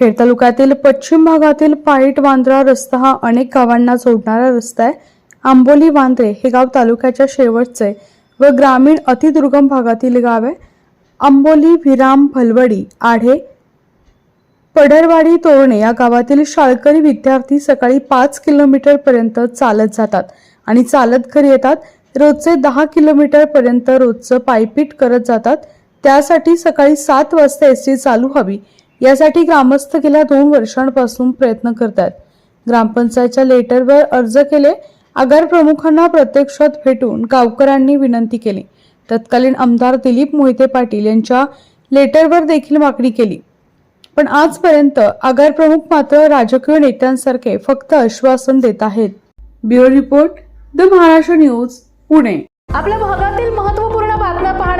खेड तालुक्यातील पश्चिम भागातील पाईट वांद्रा रस्ता हा अनेक गावांना जोडणारा रस्ता आहे. आंबोली वांद्रे हे गाव तालुक्याच्या शेवटचे व ग्रामीण अतिदुर्गम भागातील गाव आहे. आंबोली विराम भलवडी आढे पडरवाडी तोरणे या गावातील शाळकरी विद्यार्थी सकाळी पाच किलोमीटर पर्यंत चालत जातात आणि चालत घरी येतात. रोजचे दहा किलोमीटर पर्यंत रोजचं पायपीट करत जातात. त्यासाठी सकाळी सात वाजता एस टी चालू हवी यासाठी ग्रामस्थ गेल्या दोन वर्षांपासून प्रयत्न करतात ग्रामपंचायतच्या लेटरवर अर्ज केले आगार प्रमुखांना प्रत्यक्षात भेटून गावकऱ्यांनी विनंती केली. तत्कालीन आमदार दिलीप मोहिते पाटील यांच्या लेटरवर देखील मागणी केली. पण आजपर्यंत आगार प्रमुख मात्र राजकीय नेत्यांसारखे फक्त आश्वासन देत आहेत. Bureau report the Maharashtra news Pune. आपल्या भागातील महत्त्व